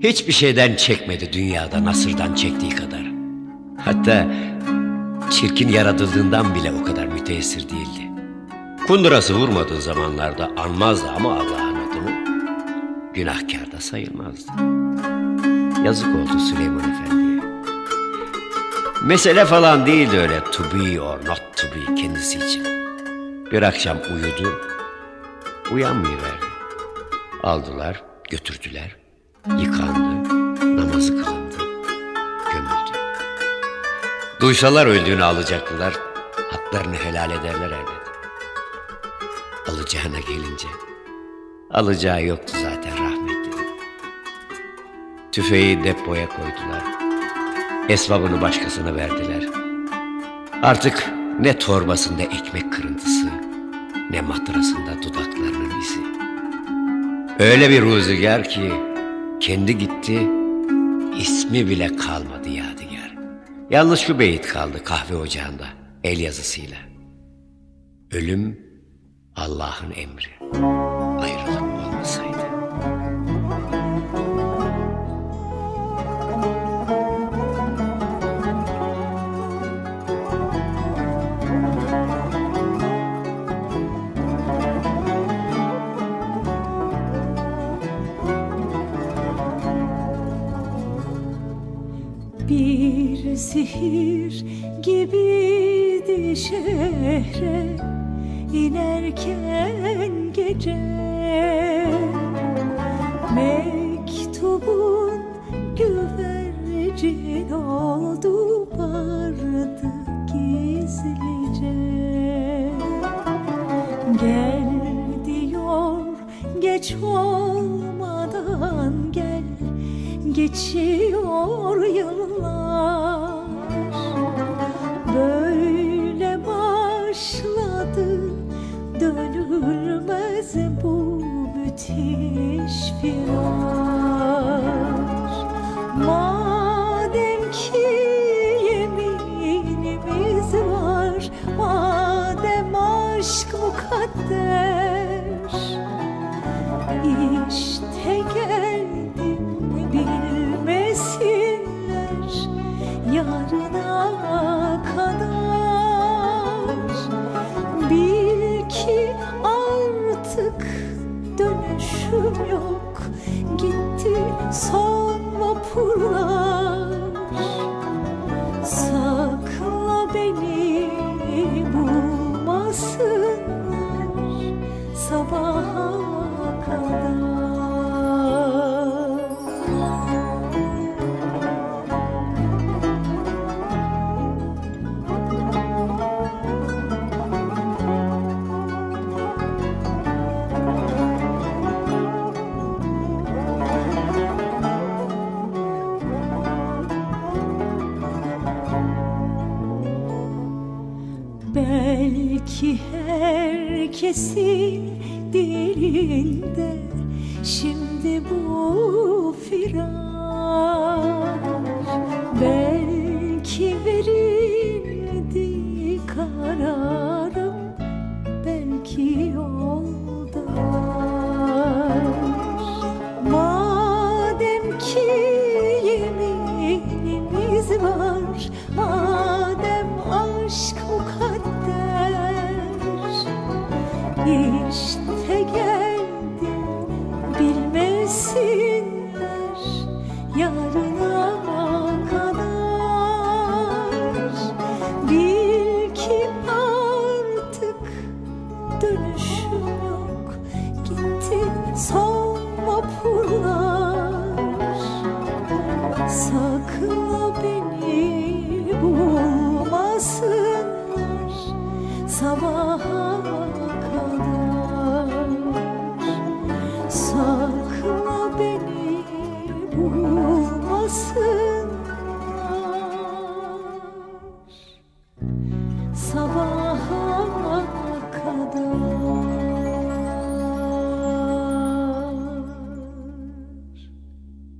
Hiçbir şeyden çekmedi dünyada Nasır'dan çektiği kadar. Hatta çirkin yaratıldığından bile o kadar müteessir değildi. Kundurası vurmadığı zamanlarda anmazdı ama Allah'ın adını günahkar da sayılmazdı. Yazık oldu Süleyman Efendi'ye. Mesele falan değildi öyle to be or not to be kendisi için. Bir akşam uyudu, uyanmayıverdi. Aldılar, götürdüler, yıkandı, namazı kılındı, gömüldü. Duysalar öldüğünü alacaklılar, haklarını helal ederler elbet. Alacağına gelince, alacağı yoktu zaten rahmetli. Tüfeği depoya koydular. Esvabını başkasına verdiler. Artık ne torbasında ekmek kırıntısı, ne matrasında dudaklarının izi. Öyle bir rüzgar ki kendi gitti, ismi bile kalmadı yadigar. Yalnız şu beyit kaldı kahve ocağında el yazısıyla. Ölüm Allah'ın emri. Bir sihir gibiydi şehre inerken gece. Mektubun güvercin oldu vardı gizlice. Gel diyor geç olmadan gel. Geçiyor yıllar Böyle başladı Dönülmez bu müthiş viraj Madem yarına kadar. Bil ki artık dönüşüm yok. Gitti son vapurlar. Sakla beni bulmasınlar Belki herkesin dilinde şimdi bu firar Belki verildi kararım east beni bulmasınlar